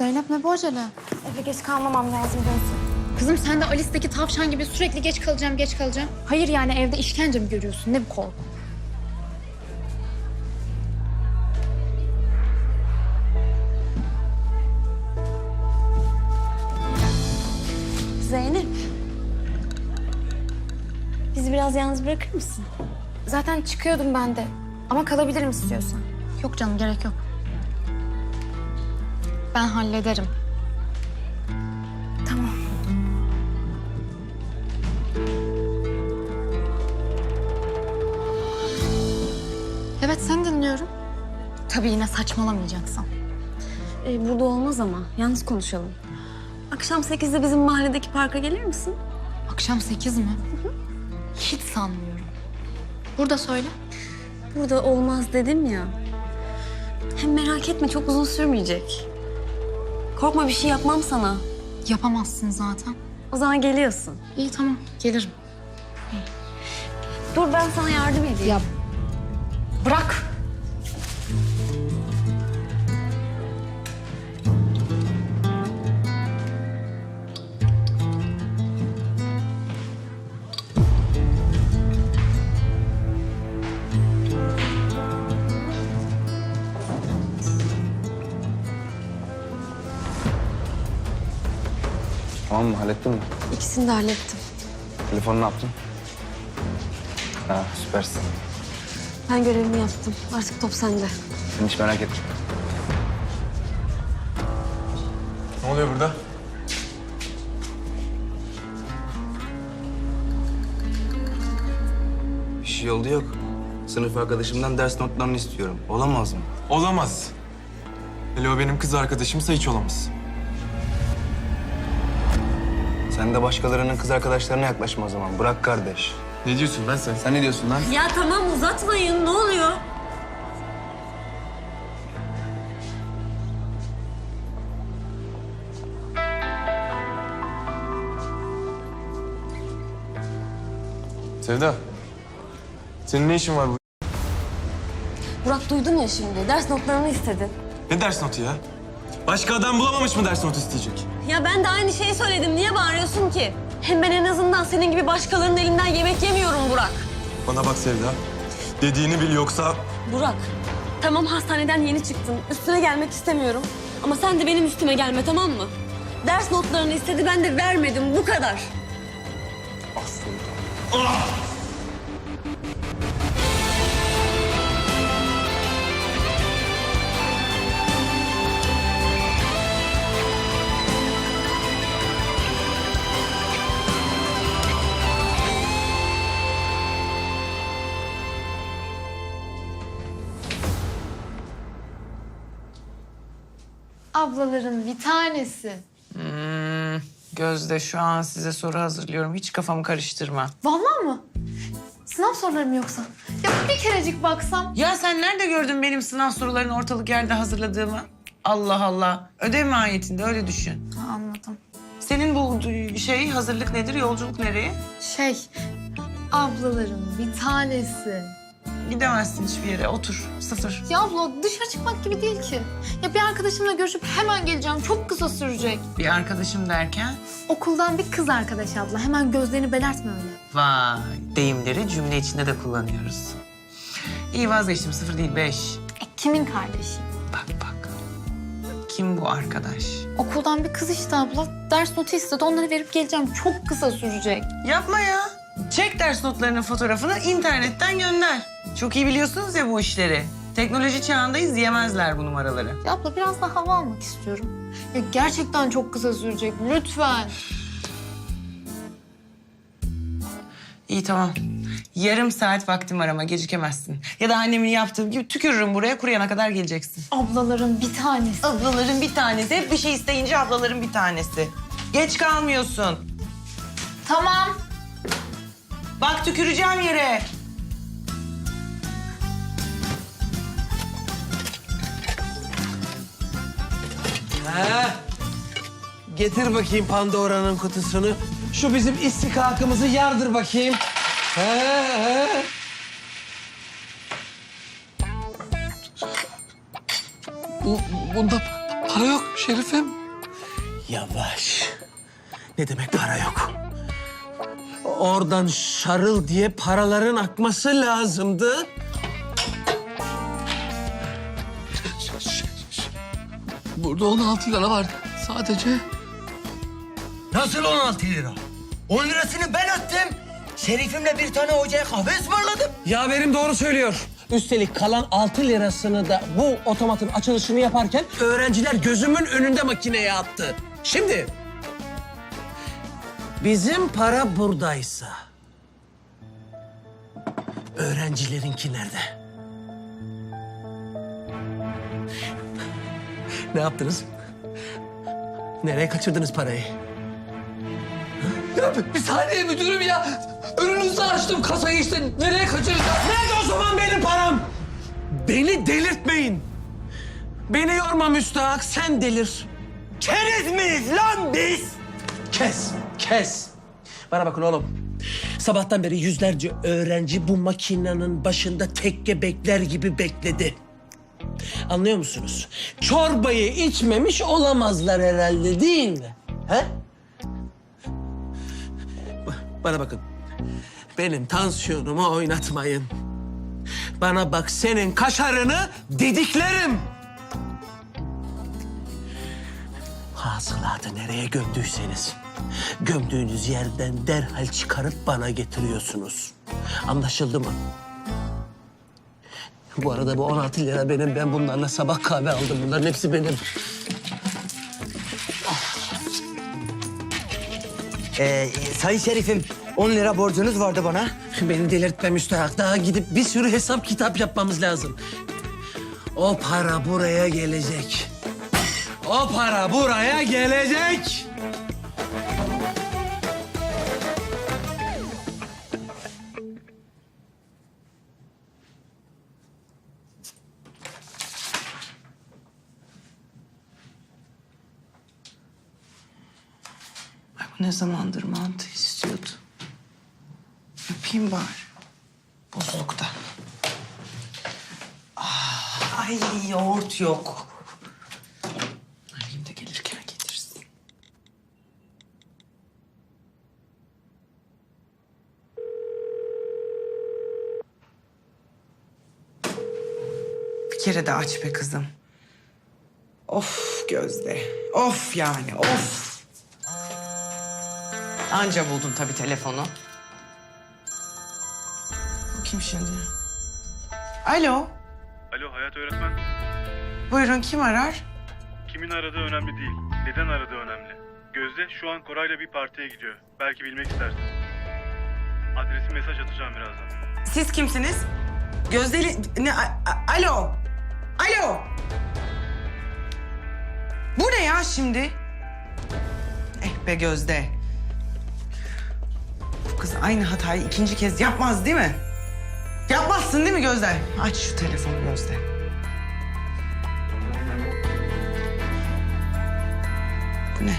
Zeynep ne bu acele? Eve geç kalmamam lazım Gözde. Kızım sen de Alice'deki tavşan gibi sürekli geç kalacağım, geç kalacağım. Hayır yani evde işkence mi görüyorsun? Ne bu korku? Zeynep. Bizi biraz yalnız bırakır mısın? Zaten çıkıyordum ben de. Ama kalabilirim istiyorsan. Yok canım gerek yok. Ben hallederim. Tamam. Evet seni dinliyorum. Tabii yine saçmalamayacaksın. Ee, burada olmaz ama. Yalnız konuşalım. Akşam 8'de bizim mahalledeki parka gelir misin? Akşam sekiz mi? Hiç sanmıyorum. Burada söyle. Burada olmaz dedim ya. Hem merak etme çok uzun sürmeyecek. Korkma bir şey yapmam sana. Yapamazsın zaten. O zaman geliyorsun. İyi tamam gelirim. Dur ben sana yardım edeyim. Ya bırak. Tamam mı? Hallettin mi? İkisini de hallettim. Telefonu ne yaptın? Ha süpersin. Ben görevimi yaptım. Artık top sende. Sen hiç merak etme. Ne oluyor burada? Bir şey oldu yok. Sınıf arkadaşımdan ders notlarını istiyorum. Olamaz mı? Olamaz. Hele o benim kız arkadaşımsa hiç olamaz. Sen de başkalarının kız arkadaşlarına yaklaşma o zaman. Bırak kardeş. Ne diyorsun lan sen? Sen ne diyorsun lan? Ya tamam uzatmayın. Ne oluyor? Sevda. Senin ne işin var bu? Burak duydun ya şimdi. Ders notlarını istedi. Ne ders notu ya? Başka adam bulamamış mı ders notu isteyecek? Ya ben de aynı şeyi söyledim. Niye bağırıyorsun ki? Hem ben en azından senin gibi başkalarının elinden yemek yemiyorum Burak. Bana bak Sevda. Dediğini bil yoksa... Burak, tamam hastaneden yeni çıktın. Üstüne gelmek istemiyorum. Ama sen de benim üstüme gelme tamam mı? Ders notlarını istedi ben de vermedim. Bu kadar. Ablaların bir tanesi. Gözde şu an size soru hazırlıyorum. Hiç kafamı karıştırma. Vallahi mı? Sınav sorularım yoksa? Ya bir kerecik baksam. Ya sen nerede gördün benim sınav sorularını ortalık yerde hazırladığımı? Allah Allah. Ödev mahiyetinde öyle düşün. Ha, anladım. Senin bu şey hazırlık nedir? Yolculuk nereye? Şey, ablaların bir tanesi. Gidemezsin hiçbir yere. Otur. Sıfır. Ya abla dışarı çıkmak gibi değil ki. Ya bir arkadaşımla görüşüp hemen geleceğim. Çok kısa sürecek. Bir arkadaşım derken Okuldan bir kız arkadaş abla. Hemen gözlerini belertme öyle. vay deyimleri cümle içinde de kullanıyoruz. İyi vazgeçtim. Sıfır değil beş. E, kimin kardeşi? Bak bak. Kim bu arkadaş? Okuldan bir kız işte abla. Ders notu istedi. Onları verip geleceğim. Çok kısa sürecek. Yapma ya. Çek ders notlarının fotoğrafını internetten gönder. Çok iyi biliyorsunuz ya bu işleri. Teknoloji çağındayız yemezler bu numaraları. Ya abla biraz daha hava almak istiyorum. Ya gerçekten çok kısa sürecek. Lütfen. İyi tamam. Yarım saat vaktim var ama gecikemezsin. Ya da annemin yaptığı gibi tükürürüm buraya kuruyana kadar geleceksin. Ablaların bir tanesi. Ablaların bir tanesi. Hep bir şey isteyince ablaların bir tanesi. Geç kalmıyorsun. Tamam. Bak tüküreceğim yere. Ha? Getir bakayım Pandora'nın kutusunu. Şu bizim istikakımızı yardır bakayım. Ha, ha. Bu, bunda Para yok Şerif'im. Yavaş. Ne demek para yok? Oradan şarıl diye paraların akması lazımdı. Burada 16 lira var sadece. Nasıl 16 lira? 10 lirasını ben attım. Şerifimle bir tane hocaya kahve ısmarladım. Yaverim doğru söylüyor. Üstelik kalan 6 lirasını da bu otomatın açılışını yaparken öğrenciler gözümün önünde makineye attı. Şimdi bizim para buradaysa öğrencilerinki nerede? Ne yaptınız? Nereye kaçırdınız parayı? Ya bir saniye müdürüm ya. Önünüzü açtım kasayı işte. Nereye kaçıracağım? Nerede o zaman benim param? Beni delirtmeyin. Beni yorma müstahak, sen delir. Keriz miyiz lan biz? Kes, kes. Bana bakın oğlum. Sabahtan beri yüzlerce öğrenci bu makinenin başında tekke bekler gibi bekledi. Anlıyor musunuz? Çorbayı içmemiş olamazlar herhalde değil mi? He? Ba- Bana bakın. Benim tansiyonumu oynatmayın. Bana bak senin kaşarını didiklerim. Hasılatı nereye gömdüyseniz gömdüğünüz yerden derhal çıkarıp bana getiriyorsunuz. Anlaşıldı mı? Bu arada bu 16 lira benim. Ben bunlarla sabah kahve aldım. Bunların hepsi benim. Ee, sayın Şerifim 10 lira borcunuz vardı bana. Beni delirtme müstahak. Daha gidip bir sürü hesap kitap yapmamız lazım. O para buraya gelecek. O para buraya gelecek. Ne zamandır mantı istiyordu. Yapayım bari. Buzlukta. Ah, ay yoğurt yok. Arayayım da gelirken getirsin. Bir kere de aç be kızım. Of Gözde. Of yani of. Anca buldun tabii telefonu. Bu kim şimdi? Alo. Alo Hayat öğretmen. Buyurun kim arar? Kimin aradığı önemli değil. Neden aradığı önemli. Gözde şu an Koray'la bir partiye gidiyor. Belki bilmek istersin. Adresi mesaj atacağım birazdan. Siz kimsiniz? Gözdeli... Ne? a- a- alo. Alo. Bu ne ya şimdi? Eh be Gözde. Bu kız aynı hatayı ikinci kez yapmaz değil mi? Yapmazsın değil mi Gözde? Aç şu telefonu Gözde. Bu ne?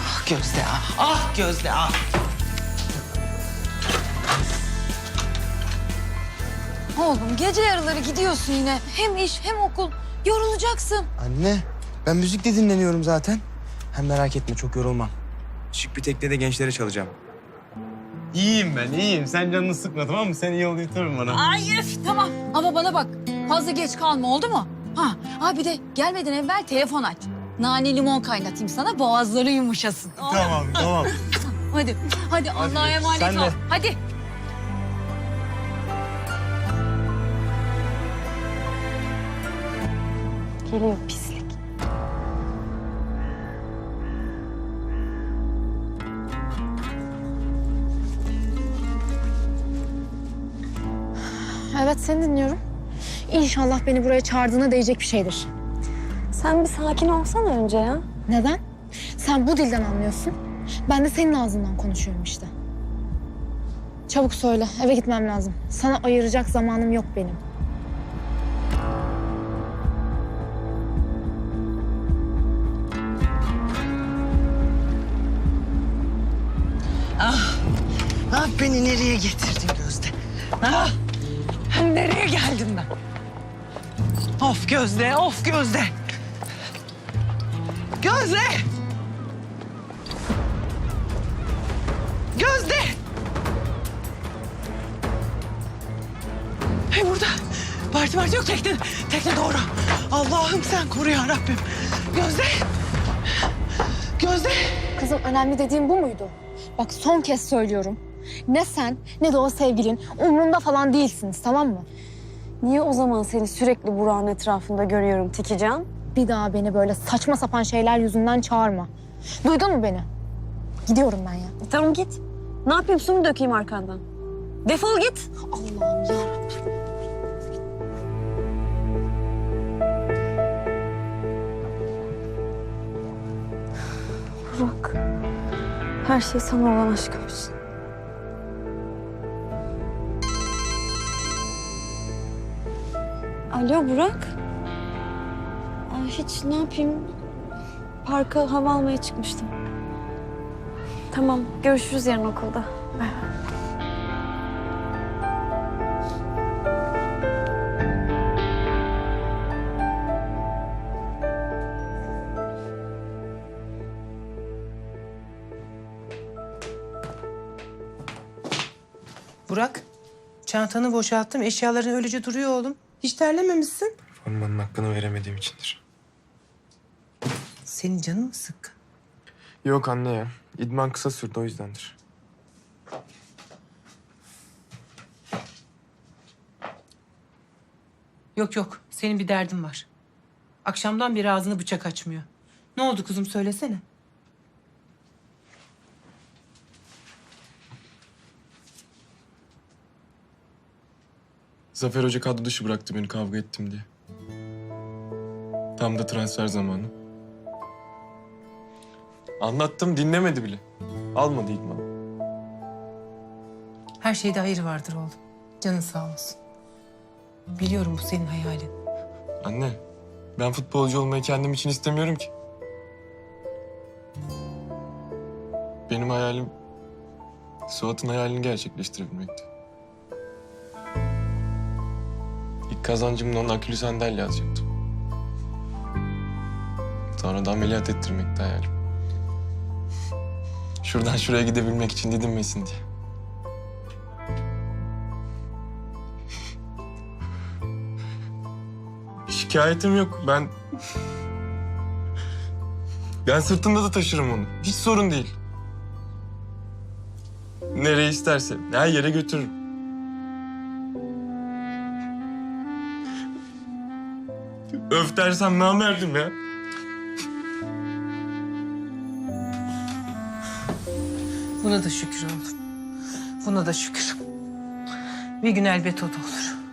Ah Gözde ah. Ah Gözde ah. Oğlum gece yarıları gidiyorsun yine. Hem iş hem okul. Yorulacaksın. Anne, ben müzikle dinleniyorum zaten. Hem merak etme, çok yorulmam. Şık bir teknede gençlere çalacağım. İyiyim ben, iyiyim. Sen canını sıkma tamam mı? Sen iyi ol yeter bana. Ay öf tamam. Ama bana bak fazla geç kalma oldu mu? Ha, ha bir de gelmeden evvel telefon aç. Nane limon kaynatayım sana boğazları yumuşasın. Tamam, tamam. Hadi, hadi Allah'a emanet sen de. ol. Hadi. Geliyor pislik. Evet seni dinliyorum. İnşallah beni buraya çağırdığına değecek bir şeydir. Sen bir sakin olsana önce ya. Neden? Sen bu dilden anlıyorsun. Ben de senin ağzından konuşuyorum işte. Çabuk söyle, eve gitmem lazım. Sana ayıracak zamanım yok benim. Ah beni nereye getirdin Gözde? Ah geldim ben? Of Gözde, of Gözde. Gözde! Gözde! Hey burada. Parti parti yok tekne. Tekne doğru. Allah'ım sen koru ya Rabbim. Gözde! Gözde! Kızım önemli dediğim bu muydu? Bak son kez söylüyorum. Ne sen ne de o sevgilin umrunda falan değilsiniz tamam mı? Niye o zaman seni sürekli Burak'ın etrafında görüyorum Tikican? Bir daha beni böyle saçma sapan şeyler yüzünden çağırma. Duydun mu beni? Gidiyorum ben ya. E, tamam git. Ne yapayım su mu dökeyim arkandan? Defol git. Allah'ım yarabbim. Burak. Her şey sana olan aşkım için. Alo Burak. Aa, hiç ne yapayım? Parka hava almaya çıkmıştım. Tamam, görüşürüz yarın okulda. Burak, çantanı boşalttım. Eşyaların öylece duruyor oğlum. Hiç terlememişsin. Formanın hakkını veremediğim içindir. Senin canın mı sıkkın? Yok anne ya. İdman kısa sürdü o yüzdendir. Yok yok, senin bir derdin var. Akşamdan beri ağzını bıçak açmıyor. Ne oldu kuzum söylesene. Zafer Hoca kadro dışı bıraktı beni kavga ettim diye. Tam da transfer zamanı. Anlattım dinlemedi bile. Almadı idmanı. Her şeyde hayır vardır oğlum. Canın sağ olsun. Biliyorum bu senin hayalin. Anne, ben futbolcu olmayı kendim için istemiyorum ki. Benim hayalim Suat'ın hayalini gerçekleştirebilmekti. Ona akülü sandalye alacaktım. Sonra da ameliyat ettirmekti hayalim. Şuradan şuraya gidebilmek için didinmesin diye. Şikayetim yok. Ben... Ben sırtımda da taşırım onu. Hiç sorun değil. Nereye isterse, her yere götürürüm. Öf dersem namerdim ya. Buna da şükür oğlum. Buna da şükür. Bir gün elbet o da olur.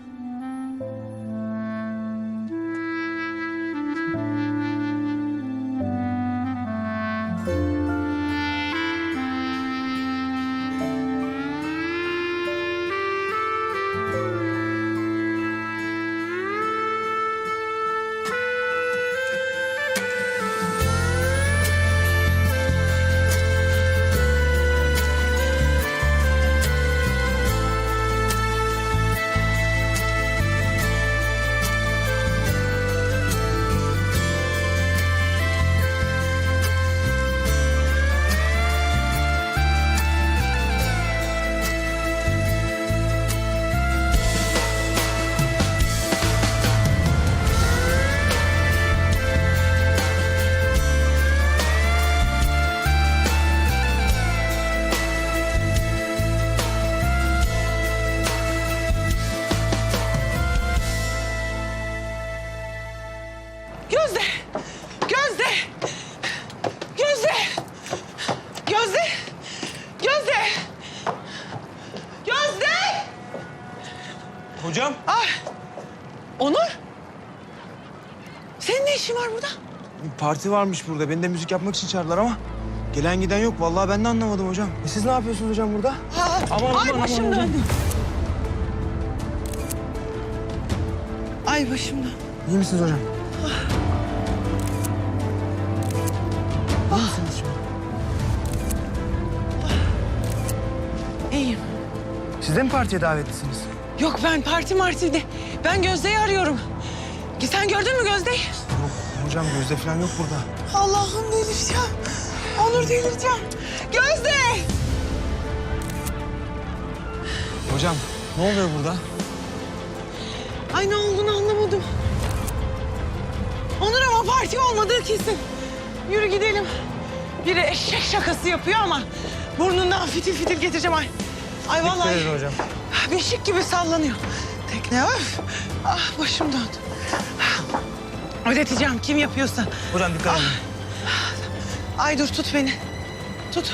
Parti varmış burada. Beni de müzik yapmak için çağırdılar ama gelen giden yok. Vallahi ben de anlamadım hocam. E siz ne yapıyorsunuz hocam burada? Aman, Ay aman, başım aman, döndü. Ay başım döndü. İyi misiniz hocam? İyiyim. Siz de mi partiye davetlisiniz? Yok ben parti martiydi. Ben Gözde'yi arıyorum. Sen gördün mü Gözde'yi? Hocam Gözde falan yok burada. Allah'ım delireceğim. Onur delireceğim. Gözde! Hocam ne oluyor burada? Ay ne olduğunu anlamadım. Onur ama parti olmadığı kesin. Yürü gidelim. Biri eşek şakası yapıyor ama burnundan fitil fitil getireceğim ay. Ay vallahi hocam. beşik gibi sallanıyor. Tekne öf. Ah başım döndü. Ödeteceğim kim yapıyorsa. Hocam dikkat edin. Ay dur tut beni. Tut.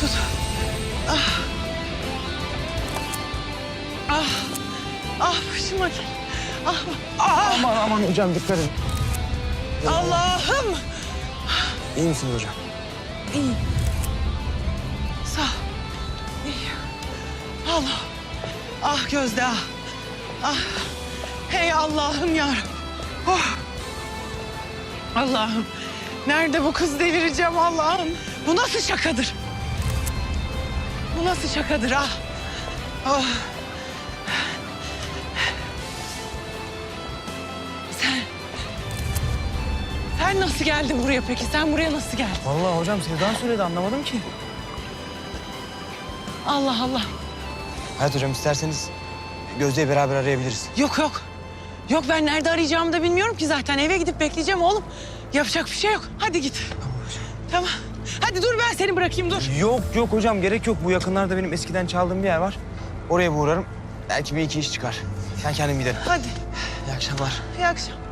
Tut. Ah. Ah. Ah başıma gel. Ah. Ah. Aman aman hocam dikkat edin. Allah'ım. İyi misiniz hocam? İyi. Sağ ol. İyi. Allah. Ah Gözde ah. Ah. Hey Allah'ım ya. Oh. Allah'ım. Nerede bu kız delireceğim Allah'ım. Bu nasıl şakadır? Bu nasıl şakadır ah? Oh. Sen... Sen nasıl geldin buraya peki? Sen buraya nasıl geldin? Vallahi hocam Sevda söyledi anlamadım ki. Allah Allah. Hayat hocam isterseniz Gözde'yi beraber arayabiliriz. Yok yok. Yok ben nerede arayacağımı da bilmiyorum ki zaten. Eve gidip bekleyeceğim oğlum. Yapacak bir şey yok. Hadi git. Tamam. Hadi dur ben seni bırakayım dur. Yok yok hocam gerek yok. Bu yakınlarda benim eskiden çaldığım bir yer var. Oraya bir uğrarım. Belki bir iki iş çıkar. Sen kendin gidelim. Hadi. İyi akşamlar. İyi akşamlar.